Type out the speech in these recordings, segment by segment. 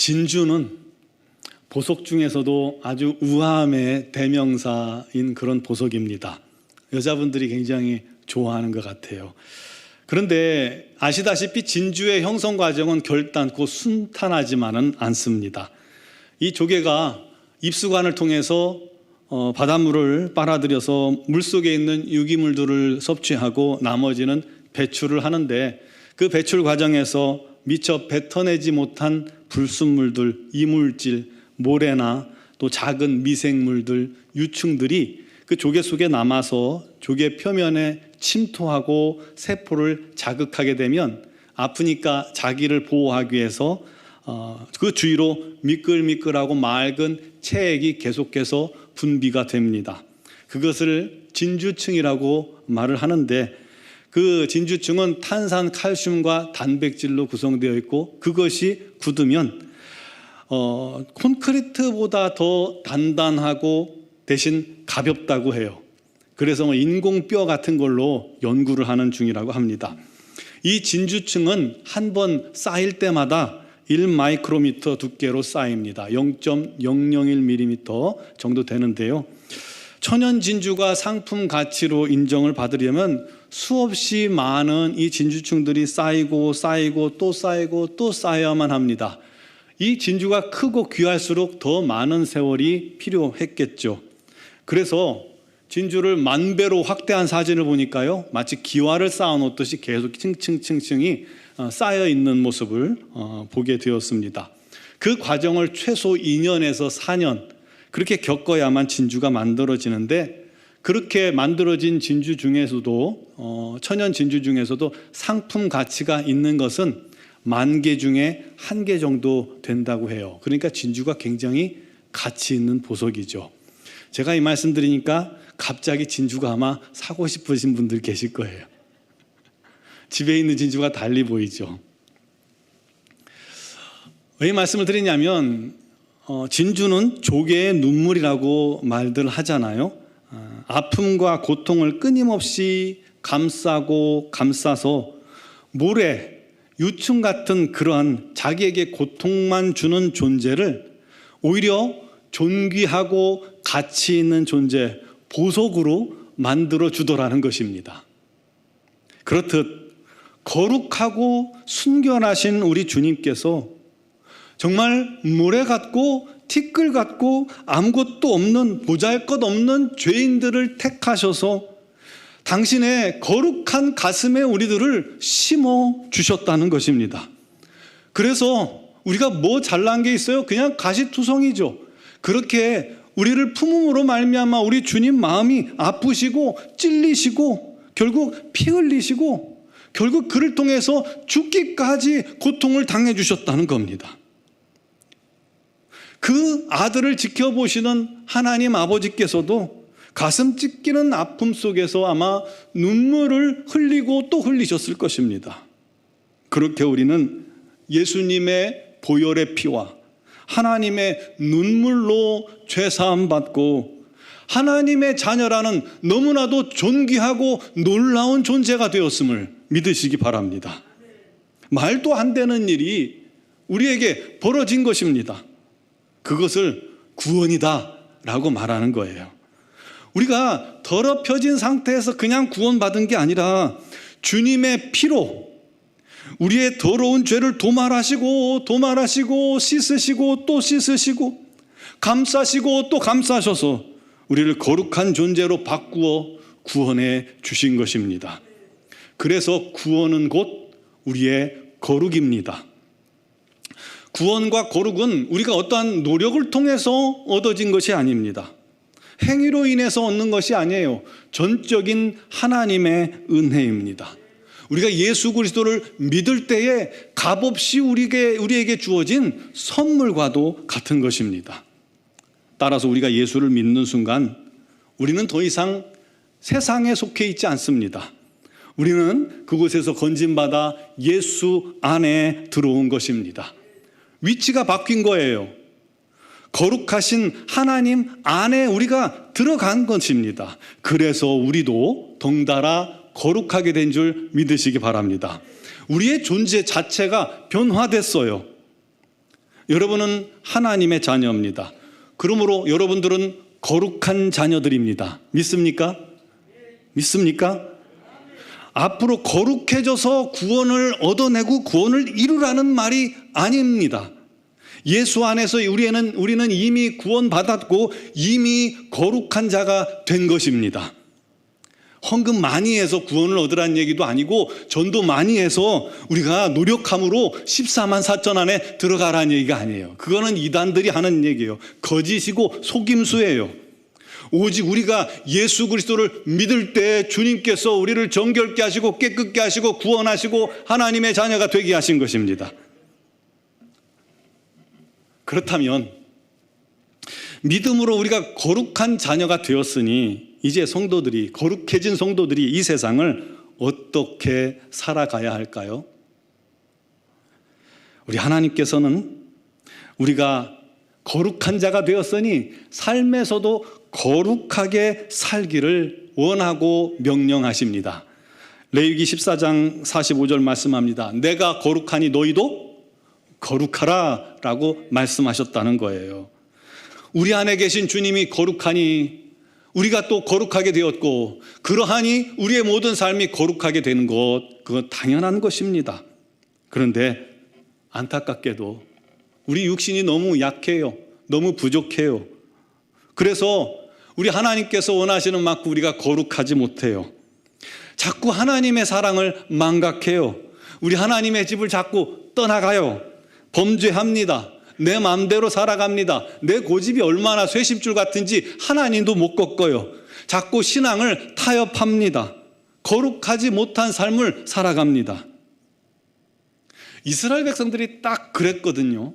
진주는 보석 중에서도 아주 우아함의 대명사인 그런 보석입니다. 여자분들이 굉장히 좋아하는 것 같아요. 그런데 아시다시피 진주의 형성 과정은 결단코 순탄하지만은 않습니다. 이 조개가 입수관을 통해서 어, 바닷물을 빨아들여서 물 속에 있는 유기물들을 섭취하고 나머지는 배출을 하는데 그 배출 과정에서 미처 뱉어내지 못한 불순물들, 이물질, 모래나 또 작은 미생물들, 유충들이 그 조개 속에 남아서 조개 표면에 침투하고 세포를 자극하게 되면 아프니까 자기를 보호하기 위해서 어, 그 주위로 미끌미끌하고 맑은 체액이 계속해서 분비가 됩니다. 그것을 진주층이라고 말을 하는데 그 진주층은 탄산, 칼슘과 단백질로 구성되어 있고 그것이 굳으면 어, 콘크리트보다 더 단단하고 대신 가볍다고 해요. 그래서 뭐 인공뼈 같은 걸로 연구를 하는 중이라고 합니다. 이 진주층은 한 번 쌓일 때마다 1마이크로미터 두께로 쌓입니다. 0.001mm 정도 되는데요. 천연 진주가 상품 가치로 인정을 받으려면 수없이 많은 이 진주층들이 쌓이고 쌓이고 또 쌓이고 또 쌓여야만 합니다. 이 진주가 크고 귀할수록 더 많은 세월이 필요했겠죠. 그래서 진주를 만 배로 확대한 사진을 보니까요, 마치 기와를 쌓아놓듯이 계속 층층층층이 어, 쌓여 있는 모습을 어, 보게 되었습니다. 그 과정을 최소 2년에서 4년 그렇게 겪어야만 진주가 만들어지는데 그렇게 만들어진 진주 중에서도 어, 천연 진주 중에서도 상품 가치가 있는 것은 만 개 중에 한 개 정도 된다고 해요. 그러니까 진주가 굉장히 가치 있는 보석이죠. 제가 이 말씀 드리니까 갑자기 진주가 아마 사고 싶으신 분들 계실 거예요. 집에 있는 진주가 달리 보이죠. 왜이 말씀을 드리냐면 어, 진주는 조개의 눈물이라고 말들 하잖아요. 아, 아픔과 고통을 끊임없이 감싸고 감싸서 모래, 유충 같은 그러한 자기에게 고통만 주는 존재를 오히려 존귀하고 가치 있는 존재, 보석으로 만들어 주더라는 것입니다. 그렇듯 거룩하고 순결하신 우리 주님께서 정말 모래 같고 티끌 같고 아무것도 없는 보잘 것 없는 죄인들을 택하셔서 당신의 거룩한 가슴에 우리들을 심어 주셨다는 것입니다. 그래서 우리가 뭐 잘난 게 있어요? 그냥 가시투성이죠. 그렇게 우리를 품음으로 말미암아 우리 주님 마음이 아프시고 찔리시고 결국 피 흘리시고 결국 그를 통해서 죽기까지 고통을 당해 주셨다는 겁니다. 그 아들을 지켜보시는 하나님 아버지께서도 가슴 찢기는 아픔 속에서 아마 눈물을 흘리고 또 흘리셨을 것입니다. 그렇게 우리는 예수님의 보혈의 피와 하나님의 눈물로 죄사함 받고 하나님의 자녀라는 너무나도 존귀하고 놀라운 존재가 되었음을 믿으시기 바랍니다. 말도 안 되는 일이 우리에게 벌어진 것입니다. 그것을 구원이다 라고 말하는 거예요. 우리가 더럽혀진 상태에서 그냥 구원받은 게 아니라 주님의 피로 우리의 더러운 죄를 도말하시고 도말하시고 씻으시고 또 씻으시고 감싸시고 또 감싸셔서 우리를 거룩한 존재로 바꾸어 구원해 주신 것입니다. 그래서 구원은 곧 우리의 거룩입니다. 구원과 거룩은 우리가 어떠한 노력을 통해서 얻어진 것이 아닙니다. 행위로 인해서 얻는 것이 아니에요. 전적인 하나님의 은혜입니다. 우리가 예수 그리스도를 믿을 때에 값없이 우리에게, 우리에게 주어진 선물과도 같은 것입니다. 따라서 우리가 예수를 믿는 순간 우리는 더 이상 세상에 속해 있지 않습니다. 우리는 그곳에서 건진받아 예수 안에 들어온 것입니다. 위치가 바뀐 거예요. 거룩하신 하나님 안에 우리가 들어간 것입니다. 그래서 우리도 덩달아 거룩하게 된 줄 믿으시기 바랍니다. 우리의 존재 자체가 변화됐어요. 여러분은 하나님의 자녀입니다. 그러므로 여러분들은 거룩한 자녀들입니다. 믿습니까? 믿습니까? 앞으로 거룩해져서 구원을 얻어내고 구원을 이루라는 말이 아닙니다. 예수 안에서 우리는, 우리는 이미 구원받았고 이미 거룩한 자가 된 것입니다. 헌금 많이 해서 구원을 얻으라는 얘기도 아니고 전도 많이 해서 우리가 노력함으로 14만 4천 안에 들어가라는 얘기가 아니에요. 그거는 이단들이 하는 얘기예요. 거짓이고 속임수예요. 오직 우리가 예수 그리스도를 믿을 때 주님께서 우리를 정결케 하시고 깨끗게 하시고 구원하시고 하나님의 자녀가 되게 하신 것입니다. 그렇다면 믿음으로 우리가 거룩한 자녀가 되었으니 이제 성도들이 거룩해진 성도들이 이 세상을 어떻게 살아가야 할까요? 우리 하나님께서는 우리가 거룩한 자가 되었으니 삶에서도 거룩하게 살기를 원하고 명령하십니다. 레위기 14장 45절 말씀합니다. 내가 거룩하니 너희도 거룩하라 라고 말씀하셨다는 거예요. 우리 안에 계신 주님이 거룩하니 우리가 또 거룩하게 되었고 그러하니 우리의 모든 삶이 거룩하게 되는 것 그건 당연한 것입니다. 그런데 안타깝게도 우리 육신이 너무 약해요. 너무 부족해요. 그래서 우리 하나님께서 원하시는 만큼 우리가 거룩하지 못해요. 자꾸 하나님의 사랑을 망각해요. 우리 하나님의 집을 자꾸 떠나가요. 범죄합니다. 내 마음대로 살아갑니다. 내 고집이 얼마나 쇠심줄 같은지 하나님도 못 꺾어요. 자꾸 신앙을 타협합니다. 거룩하지 못한 삶을 살아갑니다. 이스라엘 백성들이 딱 그랬거든요.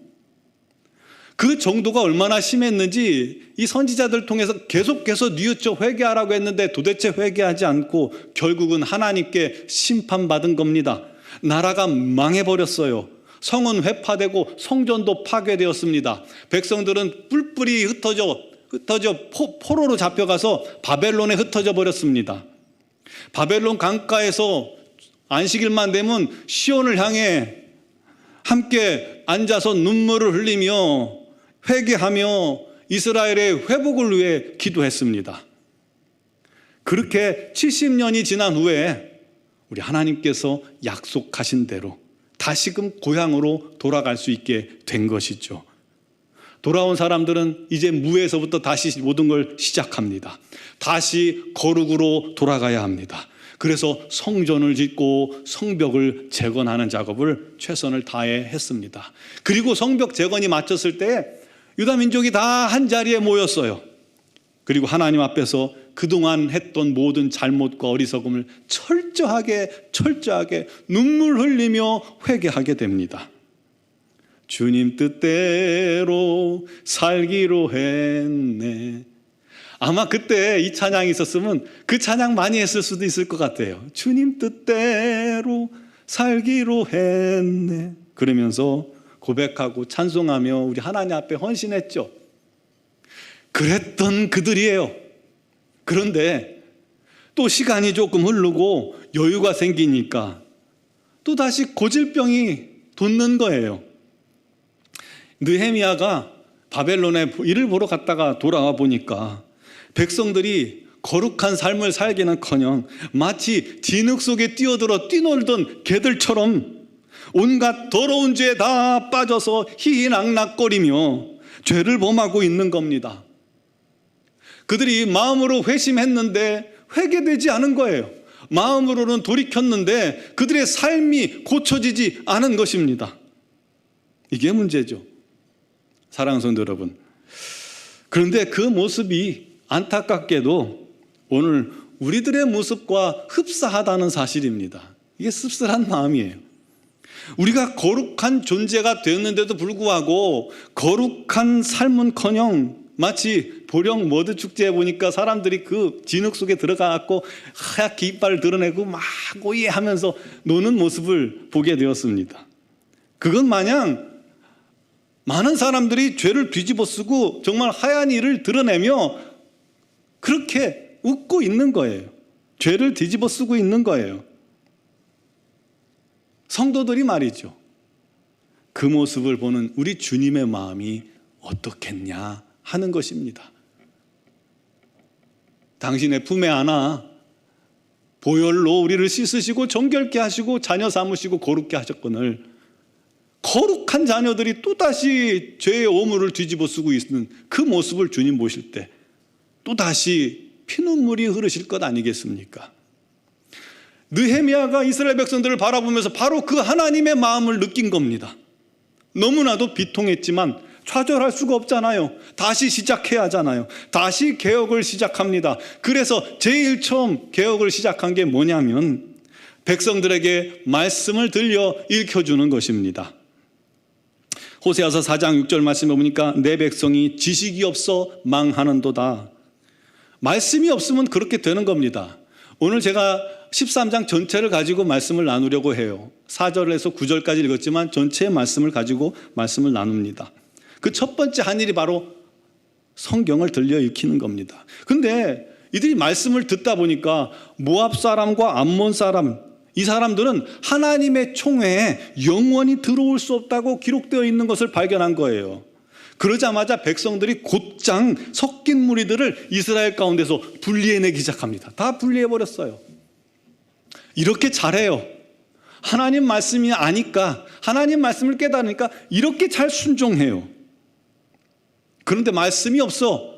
그 정도가 얼마나 심했는지 이 선지자들 통해서 계속해서 뉘우쳐 회개하라고 했는데 도대체 회개하지 않고 결국은 하나님께 심판받은 겁니다. 나라가 망해버렸어요. 성은 회파되고 성전도 파괴되었습니다. 백성들은 뿔뿔이 흩어져 흩어져 포, 포로로 잡혀가서 바벨론에 흩어져 버렸습니다. 바벨론 강가에서 안식일만 되면 시온을 향해 함께 앉아서 눈물을 흘리며 회개하며 이스라엘의 회복을 위해 기도했습니다. 그렇게 70년이 지난 후에 우리 하나님께서 약속하신 대로 다시금 고향으로 돌아갈 수 있게 된 것이죠. 돌아온 사람들은 이제 무에서부터 다시 모든 걸 시작합니다. 다시 거룩으로 돌아가야 합니다. 그래서 성전을 짓고 성벽을 재건하는 작업을 최선을 다해 했습니다. 그리고 성벽 재건이 마쳤을 때 유다 민족이 다 한 자리에 모였어요. 그리고 하나님 앞에서 그동안 했던 모든 잘못과 어리석음을 철저하게 철저하게 눈물 흘리며 회개하게 됩니다. 주님 뜻대로 살기로 했네. 아마 그때 이 찬양이 있었으면 그 찬양 많이 했을 수도 있을 것 같아요. 주님 뜻대로 살기로 했네. 그러면서 고백하고 찬송하며 우리 하나님 앞에 헌신했죠. 그랬던 그들이에요. 그런데 또 시간이 조금 흐르고 여유가 생기니까 또 다시 고질병이 돋는 거예요. 느헤미야가 바벨론에 일을 보러 갔다가 돌아와 보니까 백성들이 거룩한 삶을 살기는커녕 마치 진흙 속에 뛰어들어 뛰놀던 개들처럼 온갖 더러운 죄에 다 빠져서 희희낙낙거리며 죄를 범하고 있는 겁니다. 그들이 마음으로 회심했는데 회개되지 않은 거예요. 마음으로는 돌이켰는데 그들의 삶이 고쳐지지 않은 것입니다. 이게 문제죠. 사랑하는 성도 여러분. 그런데 그 모습이 안타깝게도 오늘 우리들의 모습과 흡사하다는 사실입니다. 이게 씁쓸한 마음이에요. 우리가 거룩한 존재가 되었는데도 불구하고 거룩한 삶은커녕 마치 보령 머드 축제에 보니까 사람들이 그 진흙 속에 들어가갖고 하얗게 이빨을 드러내고 막 오해하면서 노는 모습을 보게 되었습니다. 그건 마냥 많은 사람들이 죄를 뒤집어 쓰고 정말 하얀 이를 드러내며 그렇게 웃고 있는 거예요. 죄를 뒤집어 쓰고 있는 거예요. 성도들이 말이죠. 그 모습을 보는 우리 주님의 마음이 어떻겠냐 하는 것입니다. 당신의 품에 안아 보혈로 우리를 씻으시고 정결케 하시고 자녀 삼으시고 거룩게 하셨거늘 거룩한 자녀들이 또다시 죄의 오물을 뒤집어 쓰고 있는 그 모습을 주님 보실 때 또다시 피눈물이 흐르실 것 아니겠습니까? 느헤미야가 이스라엘 백성들을 바라보면서 바로 그 하나님의 마음을 느낀 겁니다. 너무나도 비통했지만 좌절할 수가 없잖아요. 다시 시작해야 하잖아요. 다시 개혁을 시작합니다. 그래서 제일 처음 개혁을 시작한 게 뭐냐면 백성들에게 말씀을 들려 읽혀주는 것입니다. 호세아서 4장 6절 말씀에 보니까 내 백성이 지식이 없어 망하는도다. 말씀이 없으면 그렇게 되는 겁니다. 오늘 제가 13장 전체를 가지고 말씀을 나누려고 해요. 4절에서 9절까지 읽었지만 전체의 말씀을 가지고 말씀을 나눕니다. 그 첫 번째 한 일이 바로 성경을 들려 읽히는 겁니다. 근데 이들이 말씀을 듣다 보니까 모압 사람과 암몬 사람 이 사람들은 하나님의 총회에 영원히 들어올 수 없다고 기록되어 있는 것을 발견한 거예요. 그러자마자 백성들이 곧장 섞인 무리들을 이스라엘 가운데서 분리해내기 시작합니다. 다 분리해버렸어요. 이렇게 잘해요. 하나님 말씀이 아니까, 하나님 말씀을 깨달으니까 이렇게 잘 순종해요. 그런데 말씀이 없어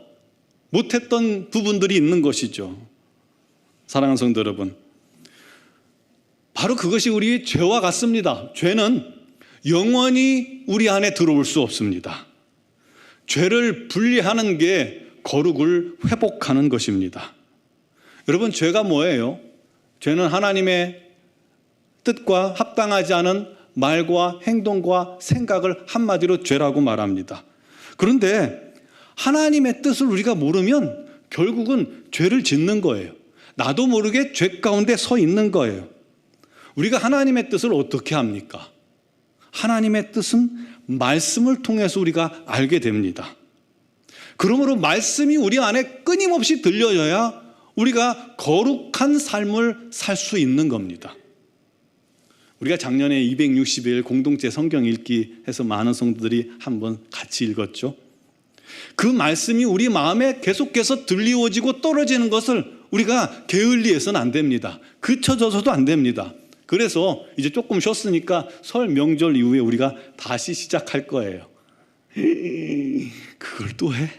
못했던 부분들이 있는 것이죠. 사랑하는 성도 여러분. 바로 그것이 우리의 죄와 같습니다. 죄는 영원히 우리 안에 들어올 수 없습니다. 죄를 분리하는 게 거룩을 회복하는 것입니다. 여러분, 죄가 뭐예요? 죄는 하나님의 뜻과 합당하지 않은 말과 행동과 생각을 한마디로 죄라고 말합니다. 그런데 하나님의 뜻을 우리가 모르면 결국은 죄를 짓는 거예요. 나도 모르게 죄 가운데 서 있는 거예요. 우리가 하나님의 뜻을 어떻게 합니까? 하나님의 뜻은 말씀을 통해서 우리가 알게 됩니다. 그러므로 말씀이 우리 안에 끊임없이 들려져야 우리가 거룩한 삶을 살 수 있는 겁니다. 우리가 작년에 260일 공동체 성경 읽기 해서 많은 성도들이 한번 같이 읽었죠. 그 말씀이 우리 마음에 계속해서 들리워지고 떨어지는 것을 우리가 게을리해서는 안 됩니다. 그쳐져서도 안 됩니다. 그래서 이제 조금 쉬었으니까 설 명절 이후에 우리가 다시 시작할 거예요. 그걸 또 해?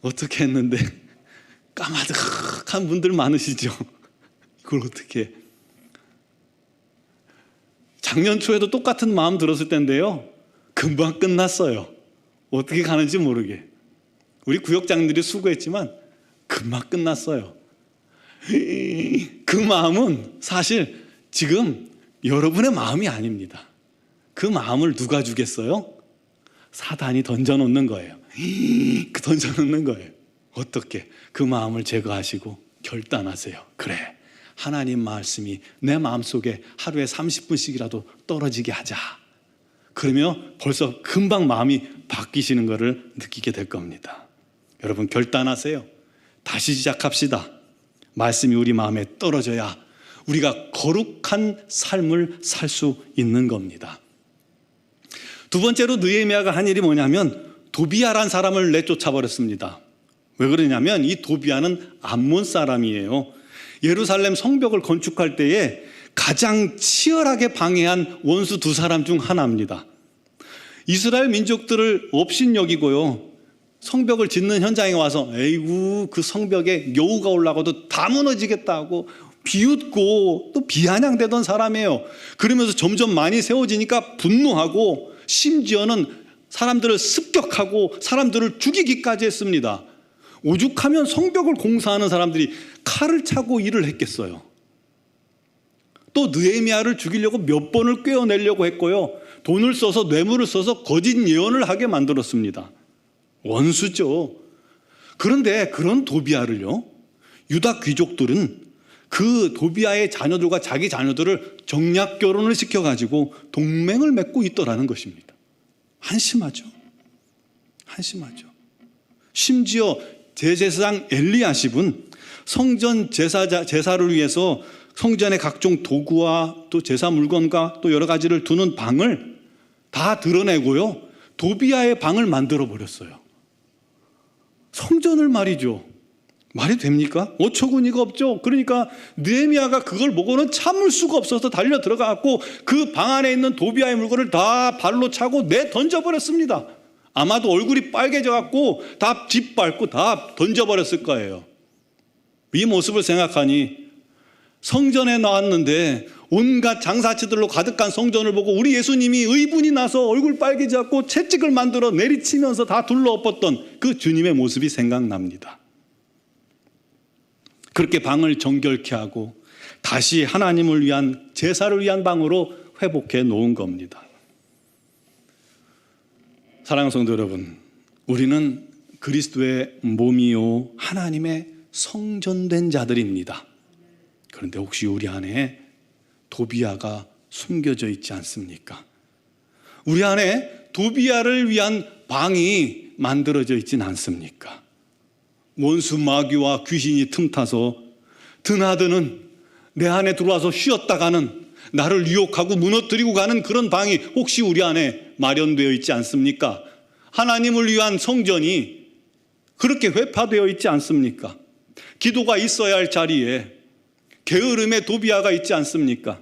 어떻게 했는데 까마득한 분들 많으시죠? 그걸 어떻게 해? 작년 초에도 똑같은 마음 들었을 텐데요. 금방 끝났어요. 어떻게 가는지 모르게. 우리 구역장들이 수고했지만 금방 끝났어요. 그 마음은 사실 지금 여러분의 마음이 아닙니다. 그 마음을 누가 주겠어요? 사단이 던져놓는 거예요. 그 던져놓는 거예요. 어떻게? 그 마음을 제거하시고 결단하세요. 그래. 하나님 말씀이 내 마음속에 하루에 30분씩이라도 떨어지게 하자. 그러면 벌써 금방 마음이 바뀌시는 것을 느끼게 될 겁니다. 여러분 결단하세요. 다시 시작합시다. 말씀이 우리 마음에 떨어져야 우리가 거룩한 삶을 살 수 있는 겁니다. 두 번째로 느헤미야가 한 일이 뭐냐면 도비아란 사람을 내쫓아 버렸습니다. 왜 그러냐면 이 도비아는 암몬 사람이에요. 예루살렘 성벽을 건축할 때에 가장 치열하게 방해한 원수 두 사람 중 하나입니다. 이스라엘 민족들을 업신여기고요. 성벽을 짓는 현장에 와서 에이구 그 성벽에 여우가 올라가도 다 무너지겠다고 비웃고 또 비아냥대던 사람이에요. 그러면서 점점 많이 세워지니까 분노하고 심지어는 사람들을 습격하고 사람들을 죽이기까지 했습니다. 오죽하면 성벽을 공사하는 사람들이 칼을 차고 일을 했겠어요. 또 느헤미야를 죽이려고 몇 번을 꿰어내려고 했고요. 돈을 써서 뇌물을 써서 거짓 예언을 하게 만들었습니다. 원수죠. 그런데 그런 도비아를요. 유다 귀족들은 그 도비아의 자녀들과 자기 자녀들을 정략 결혼을 시켜 가지고 동맹을 맺고 있더라는 것입니다. 한심하죠. 한심하죠. 심지어 대제사장 엘리야십은 성전 제사자 제사를 위해서 성전의 각종 도구와 또 제사 물건과 또 여러 가지를 두는 방을 다 드러내고요. 도비아의 방을 만들어 버렸어요. 성전을 말이죠. 말이 됩니까? 어처구니가 없죠. 그러니까 느헤미야가 그걸 보고는 참을 수가 없어서 달려 들어가고 그 방 안에 있는 도비아의 물건을 다 발로 차고 내 던져 버렸습니다. 아마도 얼굴이 빨개져 갖고 다 짓밟고 다 던져 버렸을 거예요. 이 모습을 생각하니 성전에 나왔는데 온갖 장사치들로 가득한 성전을 보고 우리 예수님이 의분이 나서 얼굴 빨개져 갖고 채찍을 만들어 내리치면서 다 둘러엎었던 그 주님의 모습이 생각납니다. 그렇게 방을 정결케 하고 다시 하나님을 위한 제사를 위한 방으로 회복해 놓은 겁니다. 사랑하는 성도 여러분, 우리는 그리스도의 몸이요 하나님의 성전된 자들입니다. 그런데 혹시 우리 안에 도비아가 숨겨져 있지 않습니까? 우리 안에 도비아를 위한 방이 만들어져 있진 않습니까? 원수 마귀와 귀신이 틈타서 드나드는 내 안에 들어와서 쉬었다가는 나를 유혹하고 무너뜨리고 가는 그런 방이 혹시 우리 안에 마련되어 있지 않습니까? 하나님을 위한 성전이 그렇게 회파되어 있지 않습니까? 기도가 있어야 할 자리에 게으름의 도비아가 있지 않습니까?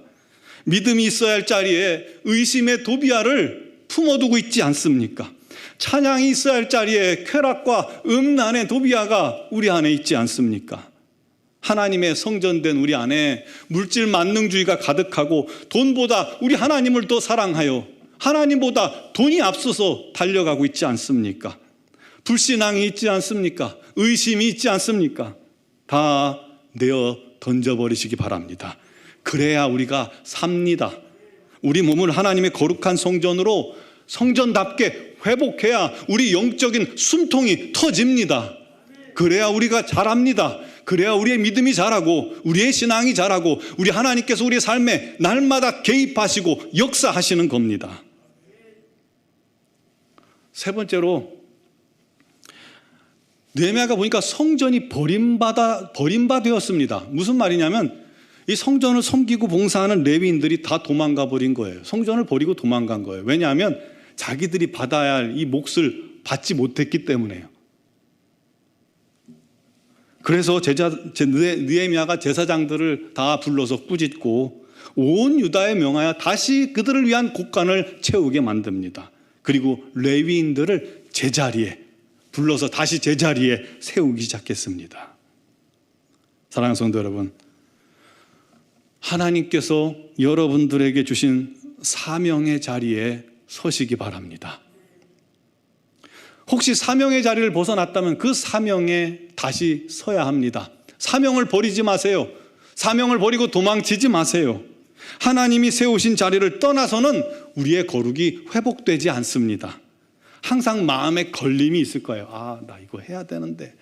믿음이 있어야 할 자리에 의심의 도비아를 품어두고 있지 않습니까? 찬양이 있어야 할 자리에 쾌락과 음란의 도비아가 우리 안에 있지 않습니까? 하나님의 성전된 우리 안에 물질 만능주의가 가득하고 돈보다 우리 하나님을 더 사랑하여 하나님보다 돈이 앞서서 달려가고 있지 않습니까? 불신앙이 있지 않습니까? 의심이 있지 않습니까? 다 내어 던져버리시기 바랍니다. 그래야 우리가 삽니다. 우리 몸을 하나님의 거룩한 성전으로 성전답게 회복해야 우리 영적인 숨통이 터집니다. 그래야 우리가 잘합니다. 그래야 우리의 믿음이 자라고 우리의 신앙이 자라고 우리 하나님께서 우리의 삶에 날마다 개입하시고 역사하시는 겁니다. 세 번째로 느헤미야가 보니까 성전이 버림받아 버림바 되었습니다. 무슨 말이냐면 이 성전을 섬기고 봉사하는 레위인들이 다 도망가 버린 거예요. 성전을 버리고 도망간 거예요. 왜냐하면 자기들이 받아야 할 이 몫을 받지 못했기 때문에요. 그래서 제자 느헤미야가 제사장들을 다 불러서 꾸짖고 온 유다에 명하여 다시 그들을 위한 곳간을 채우게 만듭니다. 그리고 레위인들을 제자리에 불러서 다시 제자리에 세우기 시작했습니다. 사랑하는 성도 여러분, 하나님께서 여러분들에게 주신 사명의 자리에 서시기 바랍니다. 혹시 사명의 자리를 벗어났다면 그 사명에 다시 서야 합니다. 사명을 버리지 마세요. 사명을 버리고 도망치지 마세요. 하나님이 세우신 자리를 떠나서는 우리의 거룩이 회복되지 않습니다. 항상 마음에 걸림이 있을 거예요. 아, 나 이거 해야 되는데.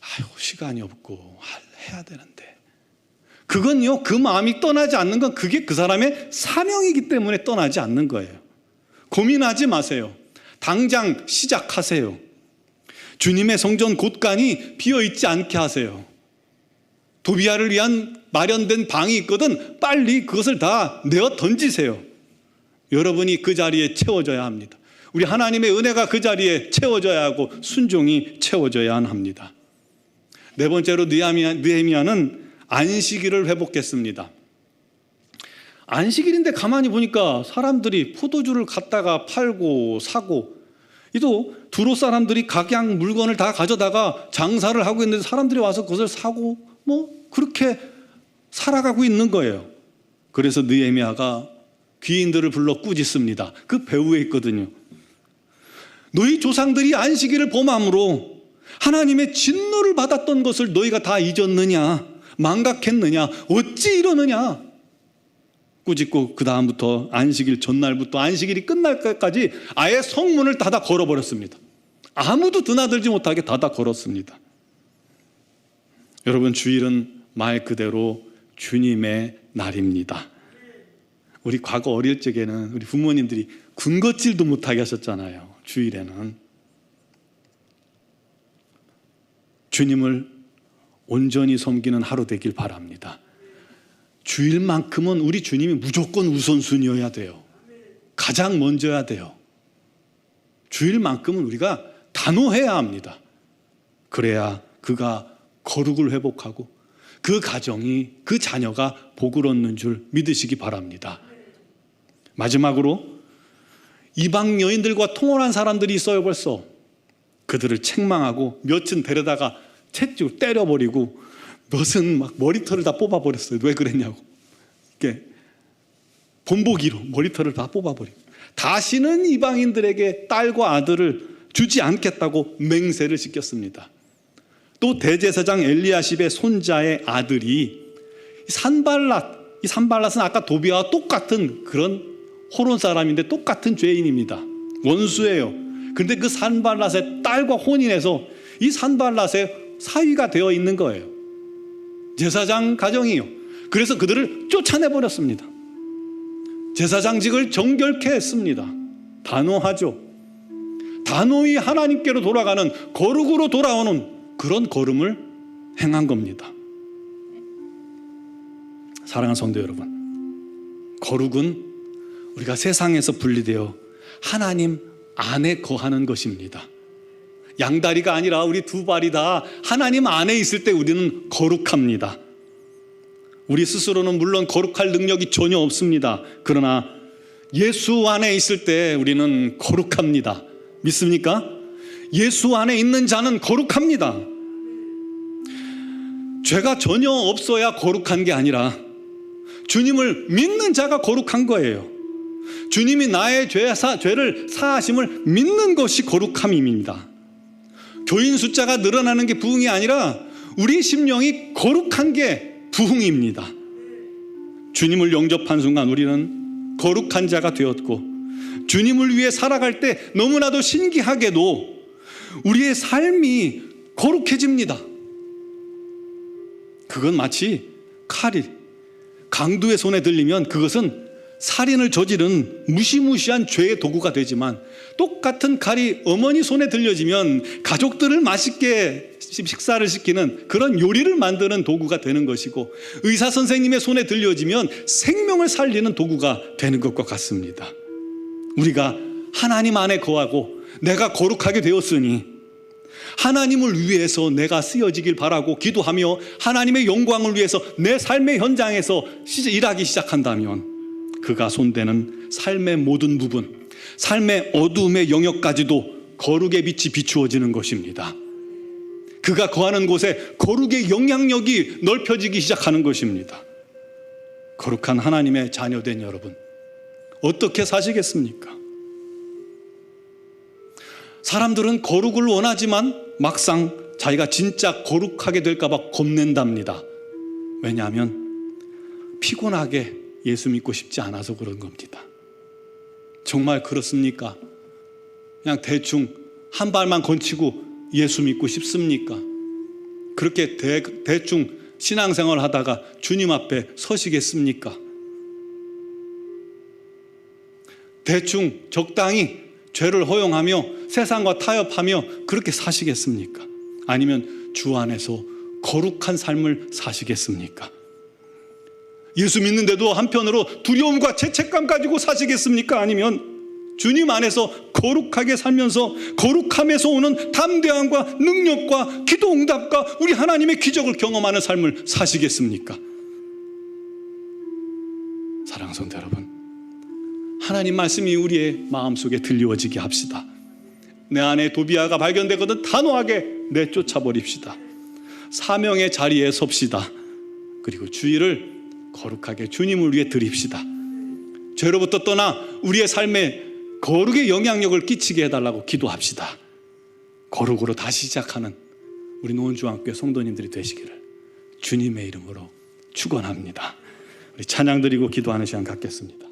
아유, 시간이 없고, 해야 되는데. 그건요, 그 마음이 떠나지 않는 건 그게 그 사람의 사명이기 때문에 떠나지 않는 거예요. 고민하지 마세요. 당장 시작하세요. 주님의 성전 곳간이 비어 있지 않게 하세요. 도비아를 위한 마련된 방이 있거든 빨리 그것을 다 내어 던지세요. 여러분이 그 자리에 채워져야 합니다. 우리 하나님의 은혜가 그 자리에 채워져야 하고 순종이 채워져야 합니다. 네 번째로 느헤미야는 안식일을 회복했습니다. 안식일인데 가만히 보니까 사람들이 포도주를 갖다가 팔고 사고 이도 두로 사람들이 각양 물건을 다 가져다가 장사를 하고 있는데 사람들이 와서 그것을 사고 뭐 그렇게 살아가고 있는 거예요. 그래서 느헤미야가 귀인들을 불러 꾸짖습니다. 그 배후에 있거든요. 너희 조상들이 안식일을 범함으로 하나님의 진노를 받았던 것을 너희가 다 잊었느냐? 망각했느냐? 어찌 이러느냐? 꾸짖고 그 다음부터 안식일 전날부터 안식일이 끝날 때까지 아예 성문을 닫아 걸어버렸습니다. 아무도 드나들지 못하게 닫아 걸었습니다. 여러분 주일은 말 그대로 주님의 날입니다. 우리 과거 어릴 적에는 우리 부모님들이 군것질도 못하게 하셨잖아요. 주일에는 주님을 온전히 섬기는 하루 되길 바랍니다. 주일만큼은 우리 주님이 무조건 우선순위여야 돼요. 가장 먼저야 돼요. 주일만큼은 우리가 단호해야 합니다. 그래야 그가 거룩을 회복하고 그 가정이 그 자녀가 복을 얻는 줄 믿으시기 바랍니다. 마지막으로 이방 여인들과 통혼한 사람들이 있어요 벌써 그들을 책망하고 몇은 데려다가 채찍으로 때려버리고 몇은 막 머리털을 다 뽑아버렸어요 왜 그랬냐고 이렇게 본보기로 머리털을 다 뽑아버리고 다시는 이방인들에게 딸과 아들을 주지 않겠다고 맹세를 시켰습니다 또 대제사장 엘리야십의 손자의 아들이 산발랏 이 산발랏은 아까 도비와 똑같은 그런 호론 사람인데 똑같은 죄인입니다. 원수예요. 근데 그 산발랏의 딸과 혼인해서 이 산발랏의 사위가 되어 있는 거예요. 제사장 가정이요. 그래서 그들을 쫓아내 버렸습니다. 제사장직을 정결케 했습니다. 단호하죠. 단호히 하나님께로 돌아가는 거룩으로 돌아오는 그런 걸음을 행한 겁니다. 사랑하는 성도 여러분, 거룩은 우리가 세상에서 분리되어 하나님 안에 거하는 것입니다. 양다리가 아니라 우리 두 발이 다 하나님 안에 있을 때 우리는 거룩합니다. 우리 스스로는 물론 거룩할 능력이 전혀 없습니다. 그러나 예수 안에 있을 때 우리는 거룩합니다. 믿습니까? 예수 안에 있는 자는 거룩합니다. 죄가 전혀 없어야 거룩한 게 아니라 주님을 믿는 자가 거룩한 거예요. 주님이 나의 죄, 사, 죄를 사하심을 믿는 것이 거룩함입니다. 교인 숫자가 늘어나는 게 부흥이 아니라 우리 심령이 거룩한 게 부흥입니다. 주님을 영접한 순간 우리는 거룩한 자가 되었고 주님을 위해 살아갈 때 너무나도 신기하게도 우리의 삶이 거룩해집니다. 그건 마치 칼이 강도의 손에 들리면 그것은 살인을 저지른 무시무시한 죄의 도구가 되지만 똑같은 칼이 어머니 손에 들려지면 가족들을 맛있게 식사를 시키는 그런 요리를 만드는 도구가 되는 것이고 의사 선생님의 손에 들려지면 생명을 살리는 도구가 되는 것과 같습니다. 우리가 하나님 안에 거하고 내가 거룩하게 되었으니 하나님을 위해서 내가 쓰여지길 바라고 기도하며 하나님의 영광을 위해서 내 삶의 현장에서 일하기 시작한다면 그가 손대는 삶의 모든 부분, 삶의 어두움의 영역까지도 거룩의 빛이 비추어지는 것입니다. 그가 거하는 곳에 거룩의 영향력이 넓혀지기 시작하는 것입니다. 거룩한 하나님의 자녀된 여러분, 어떻게 사시겠습니까? 사람들은 거룩을 원하지만 막상 자기가 진짜 거룩하게 될까봐 겁낸답니다. 왜냐하면 피곤하게 예수 믿고 싶지 않아서 그런 겁니다. 정말 그렇습니까? 그냥 대충 한 발만 건치고 예수 믿고 싶습니까? 그렇게 대, 대충 신앙생활 하다가 주님 앞에 서시겠습니까? 대충 적당히 죄를 허용하며 세상과 타협하며 그렇게 사시겠습니까? 아니면 주 안에서 거룩한 삶을 사시겠습니까? 예수 믿는데도 한편으로 두려움과 죄책감 가지고 사시겠습니까? 아니면 주님 안에서 거룩하게 살면서 거룩함에서 오는 담대함과 능력과 기도 응답과 우리 하나님의 기적을 경험하는 삶을 사시겠습니까? 사랑하는 여러분, 하나님 말씀이 우리의 마음속에 들려지게 합시다. 내 안에 도비아가 발견되거든 단호하게 내쫓아 버립시다. 사명의 자리에 섭시다. 그리고 주의를 거룩하게 주님을 위해 드립시다. 죄로부터 떠나 우리의 삶에 거룩의 영향력을 끼치게 해달라고 기도합시다. 거룩으로 다시 시작하는 우리 노원중학교 성도님들이 되시기를 주님의 이름으로 축원합니다. 우리 찬양 드리고 기도하는 시간 갖겠습니다.